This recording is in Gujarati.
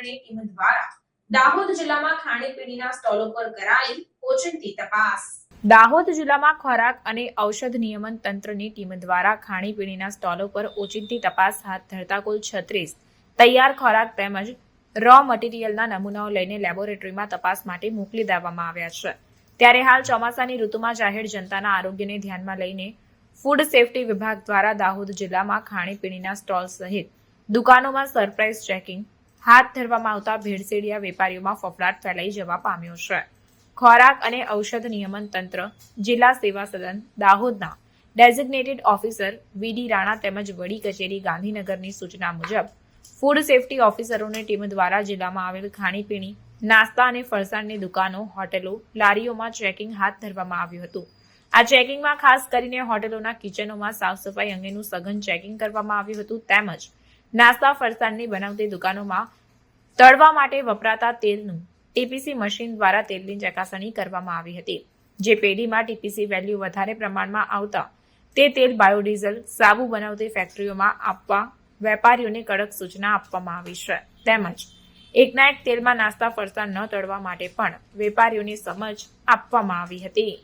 તંત્રની ટીમ દ્વારા દાહોદ જિલ્લામાં ખાણીપીણીના સ્ટોલો પર કરાઈ ઓચિંતી તપાસ. દાહોદ જિલ્લામાં ખોરાક અને ઔષધ નિયમન તંત્રની ટીમ દ્વારા ખાણીપીણીના સ્ટોલો પર ઓચિંતી તપાસ હાથ ધરતા કુલ છત્રીસ. તૈયાર ખોરાક તેમજ રો મટીરીયલના નમૂનાઓ લઈને લેબોરેટરીમાં તપાસ માટે મોકલી દેવામાં આવ્યા છે. ત્યારે હાલ ચોમાસાની ઋતુમાં જાહેર જનતાના આરોગ્યને ધ્યાનમાં લઈને ફૂડ સેફટી વિભાગ દ્વારા દાહોદ જિલ્લામાં ખાણીપીણીના સ્ટોલ સહિત દુકાનોમાં સરપ્રાઇઝ ચેકિંગ હાથ ધરવામાં આવતા ભેળસેડિયા વેપારીઓમાં ફફડાટ ફેલાઈ જવા પામ્યો છે. ખોરાક અને ઔષધ નિયમન તંત્ર, જિલ્લા સેવા સદન, દાહોદના ડેઝિગ્નેટેડ ઓફિસર વીડી રાણા તેમજ વડી કચેરી ગાંધીનગરની સૂચના મુજબ ફૂડ સેફટી ઓફિસરોની ટીમ દ્વારા જિલ્લામાં આવેલ ખાણીપીણી, નાસ્તા અને ફરસાણની દુકાનો, હોટેલો, લારીઓમાં ચેકિંગ હાથ ધરવામાં આવ્યું હતું. આ ચેકિંગમાં ખાસ કરીને હોટેલોના કિચનોમાં સાફ સફાઈ અંગેનું સઘન ચેકિંગ કરવામાં આવ્યું હતું તેમજ નાસ્તા ફરસાણની બનાવતી દુકાનોમાં તળવા માટે વપરાતા તેલનું ટીપીસી મશીન દ્વારા તેલની ચકાસણી કરવામાં આવી હતી. જે પેઢીમાં ટીપીસી વેલ્યુ વધારે પ્રમાણમાં આવતા તે તેલ બાયોડીઝલ, સાબુ બનાવતી ફેક્ટરીઓમાં આપવા વેપારીઓને કડક સૂચના આપવામાં આવી છે. તેમજ એકના એક તેલમાં નાસ્તા ફરસાણ ન તળવા માટે પણ વેપારીઓને સમજ આપવામાં આવી હતી.